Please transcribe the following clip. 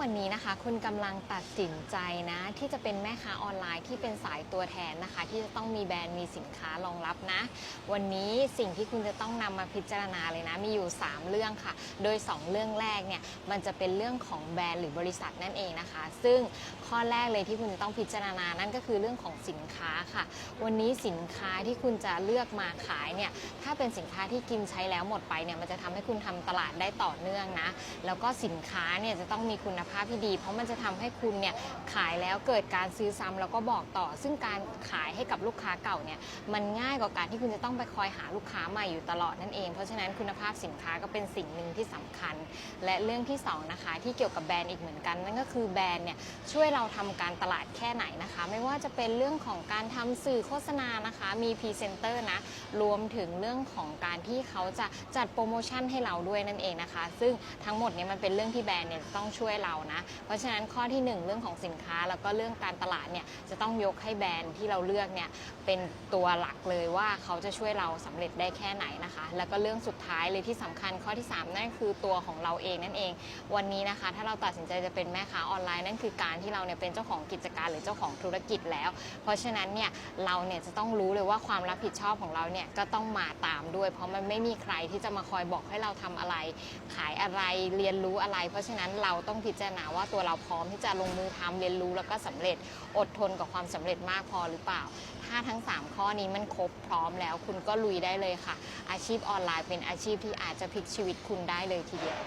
วันนี้นะคะ คุณกำลังตัดสินใจนะ ที่จะเป็นแม่ค้าออนไลน์ที่เป็นสายตัวแทนนะคะ ที่จะต้องมีแบรนด์มีสินค้ารองรับนะ วันนี้สิ่งที่คุณจะต้องนำมาพิจารณาเลยนะ มีอยู่ 3 เรื่องค่ะ โดย 2 เรื่องแรกเนี่ยมันจะเป็นเรื่องของแบรนด์หรือบริษัทนั่นเองนะคะ ซึ่งข้อแรกเลยที่คุณจะต้องพิจารณานั่นก็คือเรื่องของสินค้าค่ะ วันนี้สินค้าที่คุณจะเลือกมาขายเนี่ยถ้าเป็นสินค้าที่กินใช้แล้วหมดไปเนี่ยมันจะทำให้คุณทำตลาดได้ต่อเนื่องนะแล้วก็สินค้าเนี่ยจะต้องมีคุณภาพที่ดี เพราะมันจะทำให้คุณเนี่ยขายแล้วเกิดการซื้อซ้ำแล้วก็บอกต่อ ซึ่งการขายให้กับลูกค้าเก่าเนี่ยมันง่ายกว่าการที่คุณจะต้องไปคอยหาลูกค้าใหม่อยู่ตลอดนั่นเอง เพราะฉะนั้นคุณภาพสินค้าก็เป็นสิ่งหนึ่งที่สำคัญ และเรื่องที่สองนะคะที่เกี่ยวกับแบรนด์อีกเหมือนกัน นั่นก็คือแบรนด์เนี่ยช่วยเราทำการตลาดแค่ไหนนะคะ ไม่ว่าจะเป็นเรื่องของการทำสื่อโฆษณานะคะ มีพรีเซนเตอร์นะรวมถึงเรื่องของการที่เขาจะจัดโปรโมชั่นให้เราด้วยนั่นเองนะคะ ซึ่งทั้งหมดเนี้มันเป็นเรื่องที่แบรนด์เนี่ยต้องช่วยเรานะ เพราะฉะนั้นข้อที่หนึ่งเรื่องของสินค้าแล้วก็เรื่องการตลาดเนี่ยจะต้องยกให้แบรนด์ที่เราเลือกเนี่ยเป็นตัวหลักเลยว่าเขาจะช่วยเราสำเร็จได้แค่ไหนนะคะ แล้วก็เรื่องสุดท้ายเลยที่สำคัญข้อที่สามนั่นคือตัวของเราเองนั่นเอง วันนี้นะคะ ถ้าเราตัดสินใจจะเป็นแม่ค้าออนไลน์นั่นคือการที่เราเนี่ยเป็นเจ้าของกิจการหรือเจ้าของธุรกิจแล้ว เพราะฉะนั้นเนี่ยเราเนี่ยจะต้องรู้เลยว่าความรับผิดชอบของเราเนี่ยก็ต้องมาตามด้วย เพราะมันไม่มีใครที่จะมาคอยบอกให้เราทำอะไร ขายอะไรเรียนรู้อะไร เพราะฉะนั้นเราต้องพิจารณาว่าตัวเราพร้อมที่จะลงมือทำเรียนรู้แล้วก็สำเร็จอดทนกับความสำเร็จมากพอหรือเปล่า ถ้าทั้ง 3 ข้อนี้มันครบพร้อมแล้วคุณก็ลุยได้เลยค่ะ อาชีพออนไลน์เป็นอาชีพที่อาจจะพลิกชีวิตคุณได้เลยทีเดียว